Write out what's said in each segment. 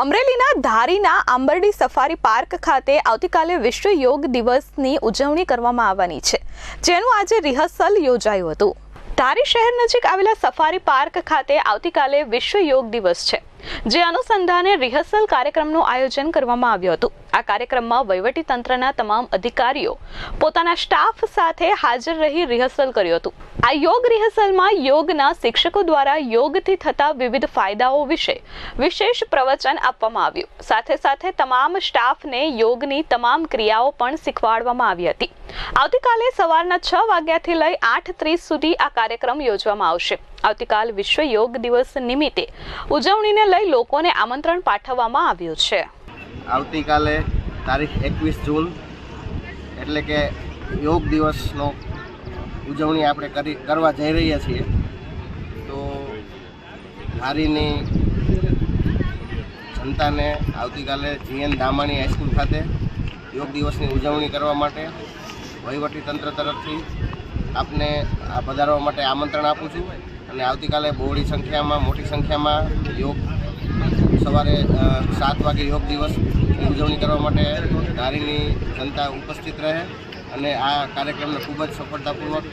અમરેલીના ધારીના Ambardi safari park ખાતે આવતીકાલે વિશ્વ યોગ દિવસની ઉજવણી કરવામાં આવવાની છે, જેનું આજે રિહર્સલ યોજાયું હતું. ધારી શહેર નજીક આવેલા સફારી પાર્ક ખાતે આવતીકાલે વિશ્વ યોગ દિવસ છે, જે અનુસંધાને રિહર્સલ કાર્યક્રમનું આયોજન કરવામાં આવ્યું હતું. આ કાર્યક્રમમાં વહીવટી તંત્રના તમામ અધિકારીઓ પોતાના સ્ટાફ સાથે હાજર રહી રિહર્સલ કર્યું હતું. આ યોગ રિહર્સલમાં યોગના શિક્ષકો દ્વારા યોગથી થતા વિવિધ ફાયદાઓ વિશે વિશેષ પ્રવચન આપવામાં આવ્યું. સાથે સાથે તમામ સ્ટાફને યોગની તમામ ક્રિયાઓ પણ શીખવાડવામાં આવી હતી. આવતીકાલે સવારના છ વાગ્યાથી લઈ આઠ ત્રીસ સુધી આ કાર્યક્રમ યોજવામાં આવશે. આવતીકાલ વિશ્વ યોગ દિવસ નિમિત્તે ઉજવણીને લઈ લોકોને આમંત્રણ પાઠવવામાં આવ્યું છે. આવતીકાલે તારીખ એકવીસ જૂન એટલે કે યોગ દિવસનો ઉજવણી આપણે કરી કરવા જઈ રહ્યા છીએ. તો ધારીની જનતાને આવતીકાલે જીએન દામાણી હાઈસ્કૂલ ખાતે યોગ દિવસની ઉજવણી કરવા માટે તંત્ર તરફથી આપને આ પધારવા માટે આમંત્રણ આપું છું. અને આવતીકાલે બહોળી સંખ્યામાં, મોટી સંખ્યામાં યોગ સવારે સાત વાગે યોગ દિવસ ઉજવણી કરવા માટે ધારીની જનતા ઉપસ્થિત રહે. અને આ કાર્યક્રમને ખૂબ જ સફળતાપૂર્વક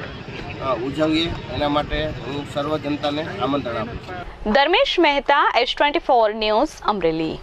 ઉજવીએ. એના માટે હું સર્વ જનતાને આમંત્રણ આપું છું. Dharmesh Mehta, S twenty four news Amreli.